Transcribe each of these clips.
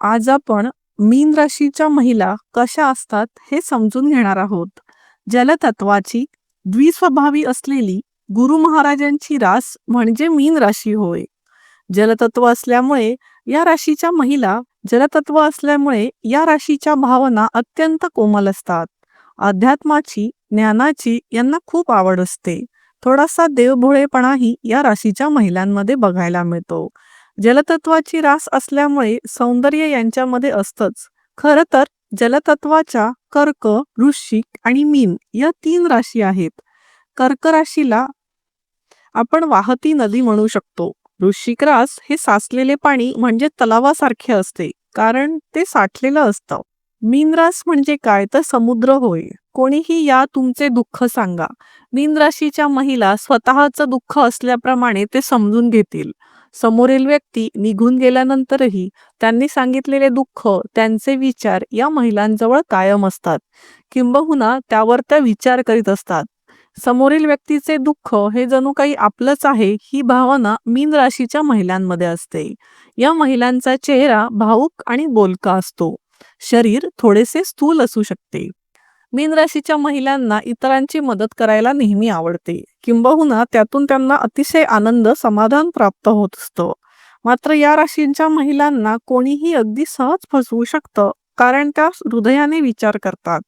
आज आपण मीन राशीच्या महिला कशा असतात हे समजून घेणार आहोत. जलतत्वाची द्विस्वभावी असलेली गुरु महाराजांची रास म्हणजे मीन राशी होय. जलतत्व असल्यामुळे या राशीच्या महिला जलतत्व असल्यामुळे या राशीच्या भावना अत्यंत कोमल असतात. अध्यात्माची ज्ञानाची यांना खूप आवड असते. थोडासा देवभोळेपणाही या राशीच्या महिलांमध्ये बघायला मिळतो. जलतत्वाची रास असल्यामुळे सौंदर्य यांच्यामध्ये असतंच. खर तर जलतत्वाच्या कर्क वृश्चिक आणि मीन या तीन राशी आहेत. कर्क राशीला आपण वाहती नदी म्हणू शकतो. वृश्चिक रास हे साचलेले पाणी म्हणजे तलावासारखे असते कारण ते साठलेलं असतं. मीन रास म्हणजे काय? तर समुद्र होय. कोणीही या तुमचे दुःख सांगा. मीन राशीच्या महिला स्वतःचं दुःख असल्याप्रमाणे ते समजून घेतील. समोरील व्यक्ती निघून गेल्यानंतरही त्यांनी सांगितलेले दुःख त्यांचे विचार या महिलांजवळ कायम असतात. किंबहुना त्यावर त्या विचार करीत असतात. समोरील व्यक्तीचे दुःख हे जणू काही आपलंच आहे ही भावना मीन राशीच्या महिलांमध्ये असते. या महिलांचा चेहरा भाऊक आणि बोलका असतो. शरीर थोडेसे स्थूल असू शकते. मीन राशीच्या महिलांना इतरांची मदत करायला नेहमी आवडते. किंबहुना त्यातून त्यांना अतिशय आनंद समाधान प्राप्त होत असतं. मात्र या राशींच्या महिलांना कोणीही अगदी सहज फसवू शकतं कारण त्या हृदयाने विचार करतात.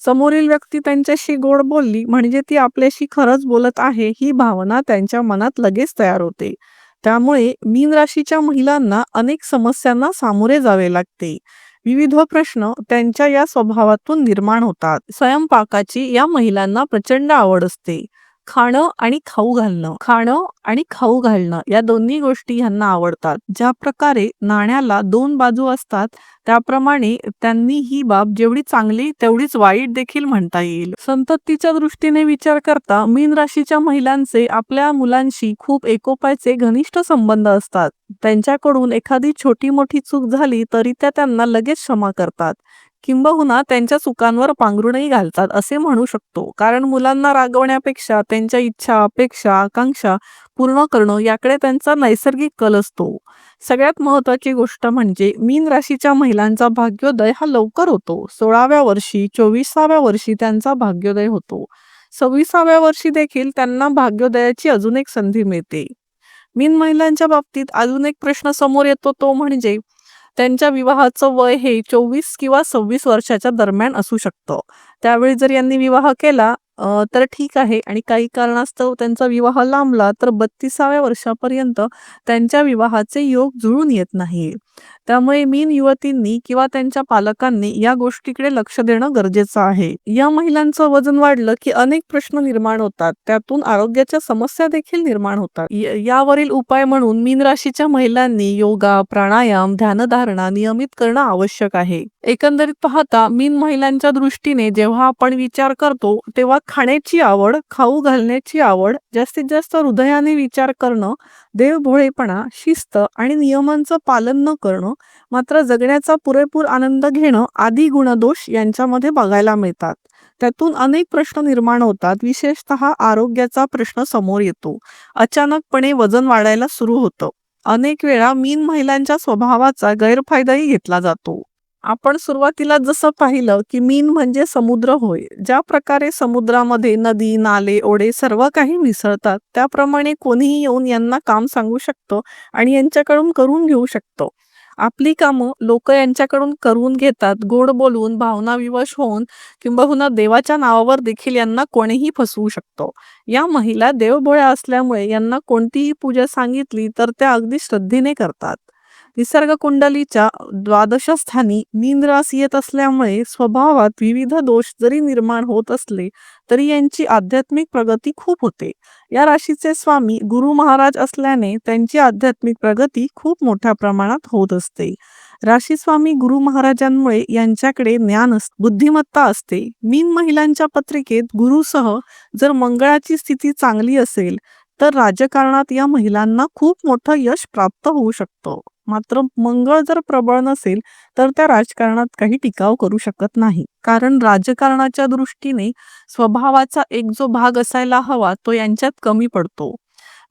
समोरील व्यक्ती त्यांच्याशी गोड बोलली म्हणजे ती आपल्याशी खरंच बोलत आहे ही भावना त्यांच्या मनात लगेच तयार होते. त्यामुळे मीन राशीच्या महिलांना अनेक समस्यांना सामोरे जावे लागते. विविध प्रश्न त्यांच्या या स्वभावातून निर्माण होतात. स्वयंपाकाची या महिलांना प्रचंड आवड असते. खाणं आणि खाऊ घालणं. खाणं आणि खाऊ घालणं या दोन्ही गोष्टी ह्यांना आवडतात. ज्या प्रकारे नाण्याला दोन बाजू असतात त्याप्रमाणे त्यांनी ही बाब जेवढी चांगली तेवढीच वाईट देखील म्हणता येईल. संततीच्या दृष्टीने विचार करता मीन राशीच्या महिलांचे आपल्या मुलांशी खूप एकोपायचे घनिष्ठ संबंध असतात. त्यांच्याकडून एखादी छोटी मोठी चूक झाली तरी त्या त्यांना लगेच क्षमा करतात. किंबहुना त्यांच्या चुकांवर पांघरूणही घालतात असे म्हणू शकतो. कारण मुलांना रागवण्यापेक्षा त्यांच्या इच्छा अपेक्षा आकांक्षा पूर्ण करणं याकडे त्यांचा नैसर्गिक कल असतो. सगळ्यात महत्वाची गोष्ट म्हणजे मीन राशीच्या महिलांचा भाग्योदय हा लवकर होतो. सोळाव्या वर्षी चोवीसाव्या वर्षी त्यांचा भाग्योदय होतो. सव्वीसाव्या वर्षी देखील त्यांना भाग्योदयाची अजून एक संधी मिळते. मीन महिलांच्या बाबतीत अजून एक प्रश्न समोर येतो तो म्हणजे त्यांच्या विवाहाचं वय हे चोवीस किंवा सव्वीस वर्षाच्या दरम्यान असू शकतं. त्यावेळी जर यांनी विवाह केला तर ठीक आहे. आणि काही कारणास्तव त्यांचा विवाह लांबला तर बत्तीसाव्या वर्षापर्यंत त्यांच्या विवाहाचे योग जुळून येत नाही. त्यामुळे मीन युवतींनी किंवा त्यांच्या पालकांनी या गोष्टीकडे लक्ष देणं गरजेचं आहे. या महिलांचं वजन वाढलं की अनेक प्रश्न निर्माण होतात. त्यातून आरोग्याच्या समस्या देखील निर्माण होतात. यावरील उपाय म्हणून मीन राशीच्या महिलांनी योगा प्राणायाम ध्यानधारणा नियमित करणं आवश्यक आहे. एकंदरीत पाहता मीन महिलांच्या दृष्टीने जेव्हा आपण विचार करतो तेव्हा खाण्याची आवड खाऊ घालण्याची आवड जास्तीत जास्त हृदयाने विचार करणं देवभोळेपणा शिस्त आणि नियमांचं पालन न करणं मात्र जगण्याचा पुरेपूर आनंद घेणं आदी गुणदोष यांच्यामध्ये बघायला मिळतात. त्यातून अनेक प्रश्न निर्माण होतात. विशेषतः आरोग्याचा प्रश्न समोर येतो. अचानकपणे वजन वाढायला सुरू होतं. अनेक वेळा मीन महिलांच्या स्वभावाचा गैरफायदाही घेतला जातो. आपण सुरुवातीला जसं पाहिलं की मीन म्हणजे समुद्र होय. ज्या प्रकारे समुद्रामध्ये नदी नाले ओढे सर्व काही मिसळतात त्याप्रमाणे कोणीही येऊन यांना काम सांगू शकतो आणि यांच्याकडून करून घेऊ शकतो. आपली कामं लोक यांच्याकडून करून घेतात गोड बोलून भावना विवश होऊन किंबहुना देवाच्या नावावर देखील यांना कोणीही फसवू शकतो. या महिला देवभोळ्या असल्यामुळे यांना कोणतीही पूजा सांगितली तर त्या अगदी श्रद्धेने करतात. निसर्ग कुंडलीच्या द्वादश स्थानी मीन रास येत असल्यामुळे स्वभावात विविध दोष जरी निर्माण होत असले तरी यांची आध्यात्मिक प्रगती खूप होते. या राशीचे स्वामी गुरु महाराज असल्याने त्यांची आध्यात्मिक प्रगती खूप मोठ्या प्रमाणात होत असते. राशी स्वामी गुरु महाराजांमुळे यांच्याकडे ज्ञान बुद्धिमत्ता असते. मीन महिलांच्या पत्रिकेत गुरुसह जर मंगळाची स्थिती चांगली असेल तर राजकारणात या महिलांना खूप मोठं यश प्राप्त होऊ शकतं. मात्र मंगळ जर प्रबळ नसेल तर त्या राजकारणात काही टिकाव करू शकत नाही. कारण राजकारणाच्या दृष्टीने स्वभावाचा एक जो भाग असायला हवा तो यांच्यात कमी पडतो.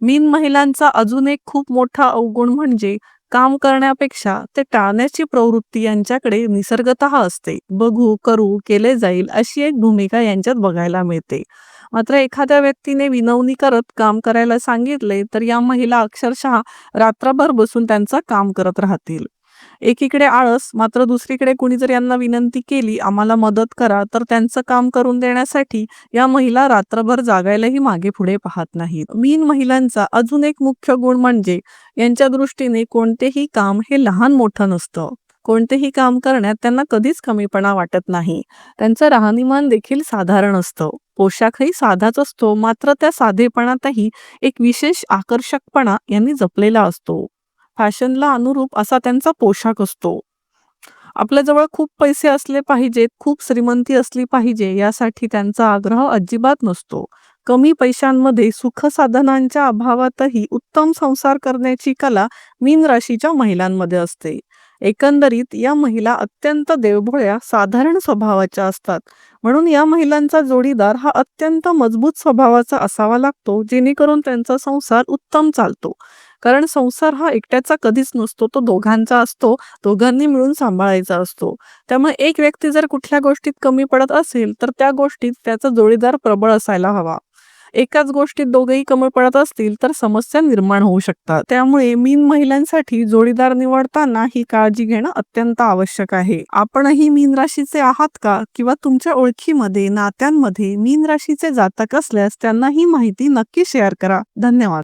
मीन महिलांचा अजून एक खूप मोठा अवगुण म्हणजे काम करण्यापेक्षा ते टाळण्याची प्रवृत्ती यांच्याकडे निसर्गतः असते. बघू करू केले जाईल अशी एक भूमिका यांच्यात बघायला मिळते. मात्र एखाद्या व्यक्तीने विनवणी करत काम करायला सांगितले तर या महिला अक्षरशः रात्रभर बसून त्यांचं काम करत राहतील. एकीकडे आळस मात्र दुसरीकडे कुणी जर यांना विनंती केली आम्हाला मदत करा तर त्यांचं काम करून देण्यासाठी या महिला रात्रभर जागायलाही मागे पुढे पाहत नाहीत. मीन महिलांचा अजून एक मुख्य गुण म्हणजे यांच्या दृष्टीने कोणतेही काम हे लहान मोठं नसतं. कोणतेही काम करण्यात त्यांना कधीच कमीपणा वाटत नाही. त्यांचं राहणीमान देखील साधारण असतं. पोशाखही साधाच असतो मात्र त्या साधेपणातही एक विशेष आकर्षकपणा यांनी जपलेला असतो. फॅशनला अनुरूप असा त्यांचा पोशाख असतो. आपल्याजवळ खूप पैसे असले पाहिजेत खूप श्रीमंती असली पाहिजे यासाठी त्यांचा आग्रह अजिबात नसतो. कमी पैशांमध्ये सुखसाधनांच्या अभावातही उत्तम संसार करण्याची कला मीन राशीच्या महिलांमध्ये असते. एकंदरीत या महिला अत्यंत देवभोळ्या साधारण स्वभावाच्या असतात. म्हणून या महिलांचा जोडीदार हा अत्यंत मजबूत स्वभावाचा असावा लागतो जेणेकरून त्यांचा संसार उत्तम चालतो. कारण संसार हा एकट्याचा कधीच नसतो तो दोघांचा असतो दोघांनी मिळून सांभाळायचा असतो. त्यामुळे एक व्यक्ती जर कुठल्या गोष्टीत कमी पडत असेल तर त्या गोष्टीत त्याचा जोडीदार प्रबळ असायला हवा. एकाच गोष्टीत दोघेही कमी पडत असतील तर समस्या निर्माण होऊ शकतात. त्यामुळे मीन महिलांसाठी जोडीदार निवडताना ही काळजी घेणं अत्यंत आवश्यक आहे. आपणही मीन राशीचे आहात का? किंवा तुमच्या ओळखीमध्ये नात्यांमध्ये मीन राशीचे जातक असल्यास त्यांना ही माहिती नक्की शेअर करा. धन्यवाद.